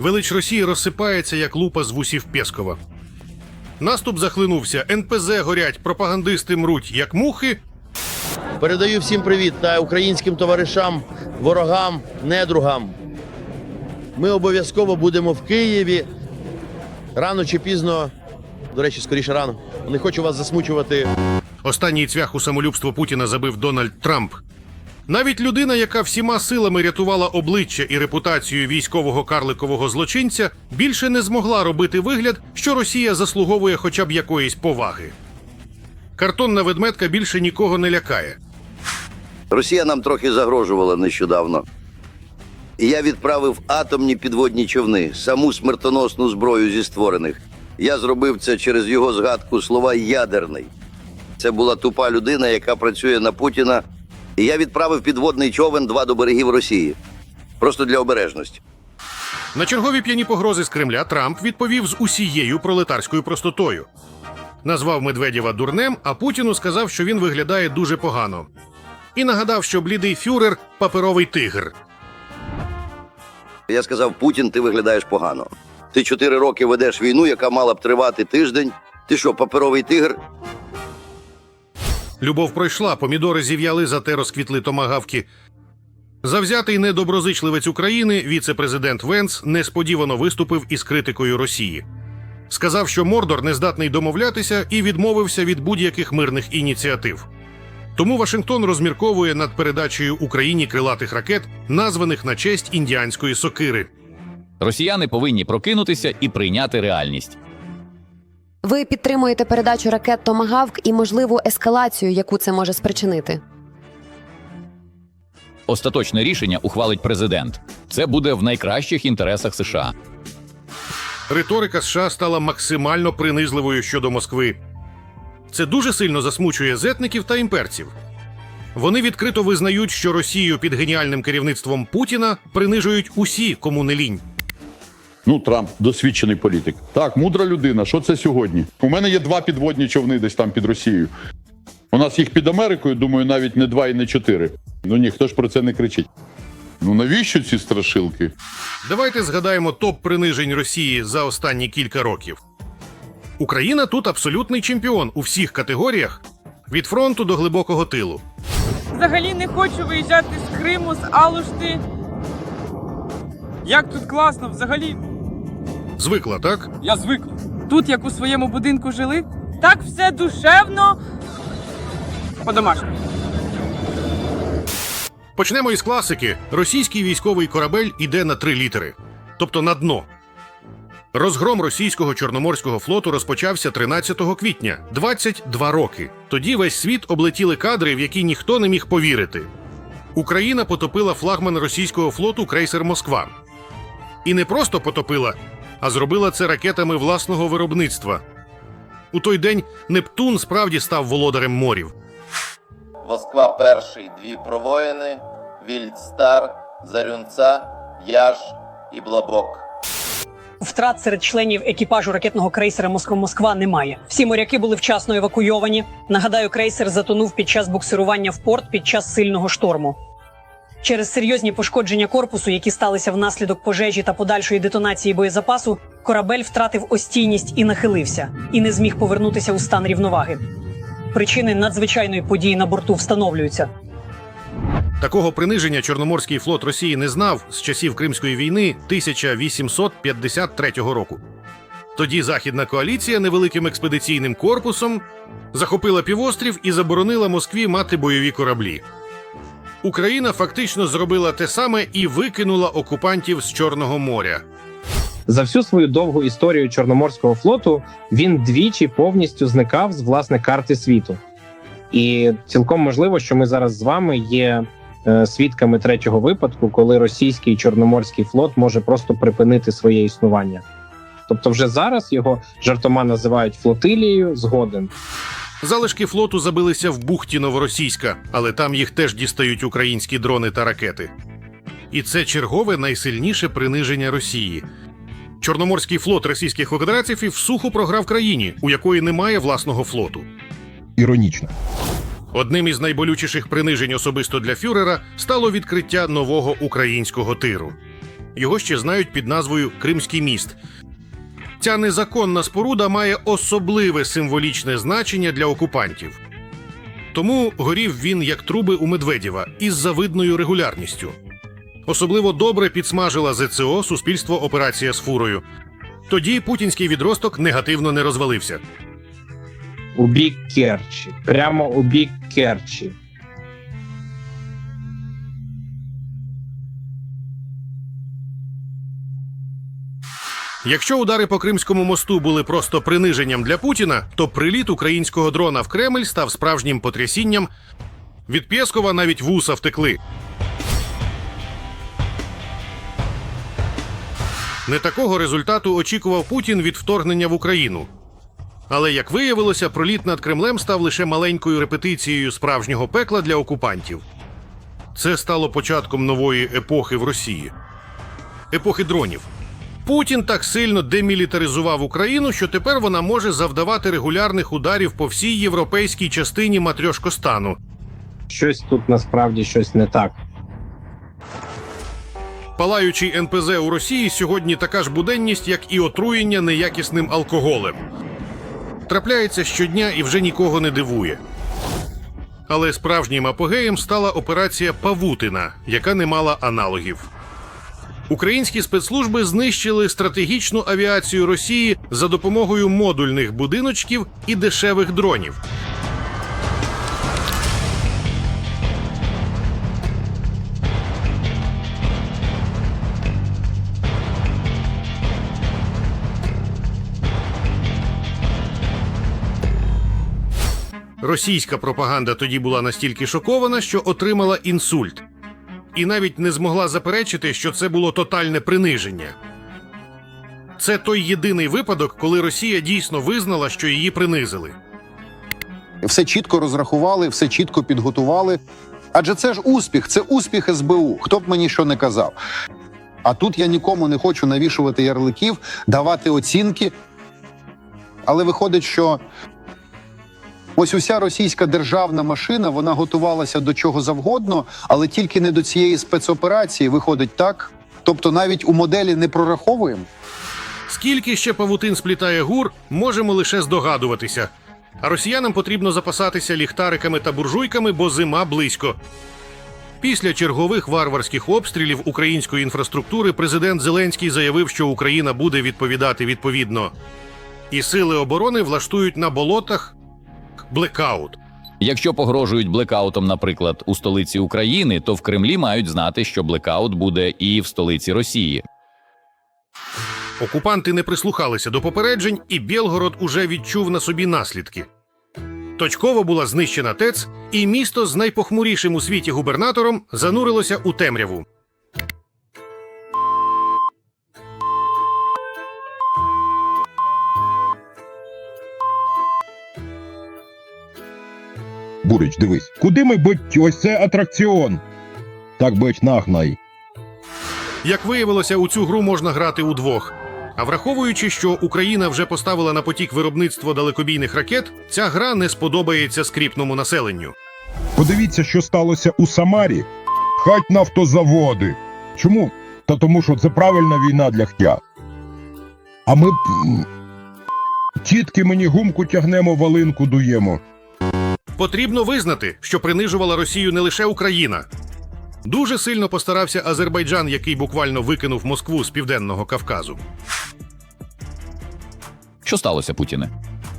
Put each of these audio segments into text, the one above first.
Велич Росії розсипається, як лупа з вусів Пєскова. Наступ захлинувся, НПЗ горять, пропагандисти мруть, як мухи, Передаю всім привіт та українським товаришам, ворогам, недругам. Ми обов'язково будемо в Києві. Рано чи пізно, до речі, скоріше рано. Не хочу вас засмучувати. Останній цвях у самолюбство Путіна забив Дональд Трамп. Навіть людина, яка всіма силами рятувала обличчя і репутацію військового карликового злочинця, більше не змогла робити вигляд, що Росія заслуговує хоча б якоїсь поваги. Картонна ведмедка більше нікого не лякає. Росія нам трохи загрожувала нещодавно. Я відправив атомні підводні човни, саму смертоносну зброю зі створених. Я зробив це через його згадку слова ядерний. Це була тупа людина, яка працює на Путіна. І я відправив підводний човен два до берегів Росії. Просто для обережності. На чергові п'яні погрози з Кремля Трамп відповів з усією пролетарською простотою. Назвав Медведєва дурнем, а Путіну сказав, що він виглядає дуже погано. І нагадав, що блідий фюрер паперовий тигр. Я сказав: Путін, ти виглядаєш погано. Ти чотири роки ведеш війну, яка мала б тривати тиждень. Ти що, паперовий тигр? Любов пройшла, помідори зів'яли, зате розквітли томагавки. Завзятий недоброзичливець України, віце-президент Венц несподівано виступив із критикою Росії. Сказав, що Мордор не здатний домовлятися і відмовився від будь-яких мирних ініціатив. Тому Вашингтон розмірковує над передачею Україні крилатих ракет, названих на честь індіанської сокири. Росіяни повинні прокинутися і прийняти реальність. Ви підтримуєте передачу ракет Томагавк і можливу ескалацію, яку це може спричинити. Остаточне рішення ухвалить президент. Це буде в найкращих інтересах США. Риторика США стала максимально принизливою щодо Москви. Це дуже сильно засмучує зетників та імперців. Вони відкрито визнають, що Росію під геніальним керівництвом Путіна принижують усі, кому не лінь. Ну, Трамп досвідчений політик. Так, мудра людина. Що це сьогодні? У мене є два підводні човни десь там під Росією. У нас їх під Америкою, думаю, навіть не два і не чотири. Ну ніхто ж про це не кричить. Ну навіщо ці страшилки? Давайте згадаємо топ принижень Росії за останні кілька років. Україна тут абсолютний чемпіон у всіх категоріях від фронту до глибокого тилу. Взагалі не хочу виїжджати з Криму, з Алушти. Як тут класно, взагалі Звикла, так? я звикла. Тут, як у своєму будинку жили, так все душевно. По-домашньому. Почнемо із класики. Російський військовий корабель іде на три літери, тобто на дно. Розгром російського чорноморського флоту розпочався 13 квітня, 22 роки. Тоді весь світ облетіли кадри, в які ніхто не міг повірити. Україна потопила флагман російського флоту крейсер Москва. І не просто потопила, а зробила це ракетами власного виробництва. У той день Нептун справді став володарем морів. Москва перший дві провоїни, Вільдстар, Зарюнца, Яж і Блабок. Втрат серед членів екіпажу ракетного крейсера Москва-Москва немає. Всі моряки були вчасно евакуйовані. Нагадаю, крейсер затонув під час буксирування в порт під час сильного шторму. Через серйозні пошкодження корпусу, які сталися внаслідок пожежі та подальшої детонації боєзапасу, корабель втратив остійність і нахилився, і не зміг повернутися у стан рівноваги. Причини надзвичайної події на борту встановлюються. Такого приниження Чорноморський флот Росії не знав з часів Кримської війни 1853 року. Тоді Західна коаліція невеликим експедиційним корпусом захопила півострів і заборонила Москві мати бойові кораблі. Україна фактично зробила те саме і викинула окупантів з Чорного моря. За всю свою довгу історію Чорноморського флоту він двічі повністю зникав з власне карти світу. І цілком можливо, що ми зараз з вами є е, свідками третього випадку, коли російський чорноморський флот може просто припинити своє існування. Тобто, вже зараз його жартома називають флотилією згоден. Залишки флоту забилися в бухті Новоросійська, але там їх теж дістають українські дрони та ракети. І це чергове найсильніше приниження Росії. Чорноморський флот російських федерацій всухо програв країні, у якої немає власного флоту. Іронічно. Одним із найболючіших принижень особисто для фюрера стало відкриття нового українського тиру. Його ще знають під назвою Кримський міст. Ця незаконна споруда має особливе символічне значення для окупантів. Тому горів він як труби у Медведєва із завидною регулярністю. Особливо добре підсмажила ЗЦО суспільство операція з фурою. Тоді путінський відросток негативно не розвалився. У бік Керчі. Прямо у бік Керчі. Якщо удари по Кримському мосту були просто приниженням для Путіна, то приліт українського дрона в Кремль став справжнім потрясінням. Від Пєскова навіть вуса втекли. Не такого результату очікував Путін від вторгнення в Україну. Але як виявилося, проліт над Кремлем став лише маленькою репетицією справжнього пекла для окупантів. Це стало початком нової епохи в Росії епохи дронів. Путін так сильно демілітаризував Україну, що тепер вона може завдавати регулярних ударів по всій європейській частині матрьошкостану. Щось тут насправді щось не так. Палаючий НПЗ у Росії сьогодні така ж буденність, як і отруєння неякісним алкоголем. Трапляється щодня і вже нікого не дивує. Але справжнім апогеєм стала операція Павутина, яка не мала аналогів. Українські спецслужби знищили стратегічну авіацію Росії за допомогою модульних будиночків і дешевих дронів. Російська пропаганда тоді була настільки шокована, що отримала інсульт, і навіть не змогла заперечити, що це було тотальне приниження. Це той єдиний випадок, коли Росія дійсно визнала, що її принизили. все чітко розрахували, все чітко підготували. Адже це ж успіх, це успіх СБУ. Хто б мені що не казав. А тут я нікому не хочу навішувати ярликів, давати оцінки. Але виходить, що ось уся російська державна машина вона готувалася до чого завгодно, але тільки не до цієї спецоперації. Виходить так. Тобто навіть у моделі не прораховуємо. Скільки ще павутин сплітає гур, можемо лише здогадуватися. А росіянам потрібно запасатися ліхтариками та буржуйками, бо зима близько. Після чергових варварських обстрілів української інфраструктури президент Зеленський заявив, що Україна буде відповідати відповідно. І сили оборони влаштують на болотах блекаут. Якщо погрожують блекаутом, наприклад, у столиці України, то в Кремлі мають знати, що блекаут буде і в столиці Росії. Окупанти не прислухалися до попереджень, і Білгород уже відчув на собі наслідки. Точково була знищена ТЕЦ, і місто з найпохмурішим у світі губернатором занурилося у темряву. Бурич, дивись, куди ми бить ось це атракціон? Так бить нахнай. Як виявилося, у цю гру можна грати удвох. А враховуючи, що Україна вже поставила на потік виробництво далекобійних ракет, ця гра не сподобається скріпному населенню. Подивіться, що сталося у Самарі. Хать нафтозаводи. Чому? Та тому, що це правильна війна для хтя. А ми. Тітки мені гумку тягнемо, валинку дуємо. Потрібно визнати, що принижувала Росію не лише Україна. Дуже сильно постарався Азербайджан, який буквально викинув Москву з південного Кавказу. Що сталося, Путіне?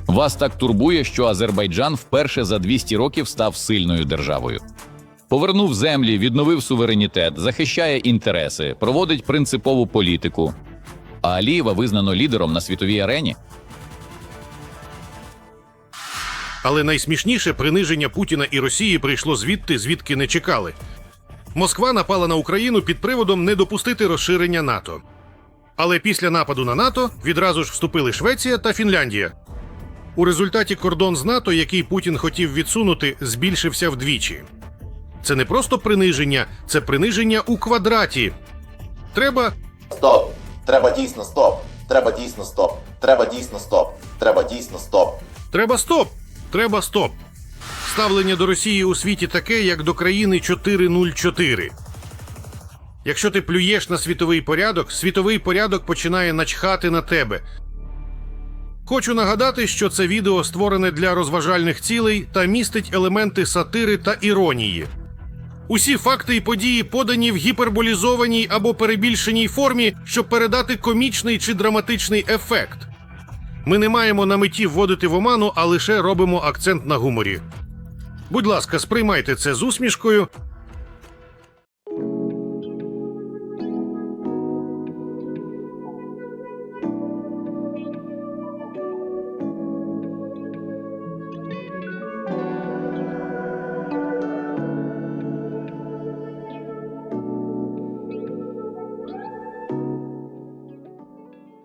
Вас так турбує, що Азербайджан вперше за 200 років став сильною державою. Повернув землі, відновив суверенітет, захищає інтереси, проводить принципову політику. А Алієва визнано лідером на світовій арені. Але найсмішніше приниження Путіна і Росії прийшло звідти, звідки не чекали. Москва напала на Україну під приводом не допустити розширення НАТО. Але після нападу на НАТО відразу ж вступили Швеція та Фінляндія. У результаті кордон з НАТО, який Путін хотів відсунути, збільшився вдвічі. Це не просто приниження, це приниження у квадраті. Треба Стоп! Треба дійсно стоп! Треба дійсно стоп! Треба дійсно стоп! Треба дійсно стоп! Треба стоп! Треба стоп. Ставлення до Росії у світі таке, як до країни 404. Якщо ти плюєш на світовий порядок, світовий порядок починає начхати на тебе. Хочу нагадати, що це відео створене для розважальних цілей та містить елементи сатири та іронії. Усі факти і події подані в гіперболізованій або перебільшеній формі, щоб передати комічний чи драматичний ефект. Ми не маємо на меті вводити в оману, а лише робимо акцент на гуморі. Будь ласка, сприймайте це з усмішкою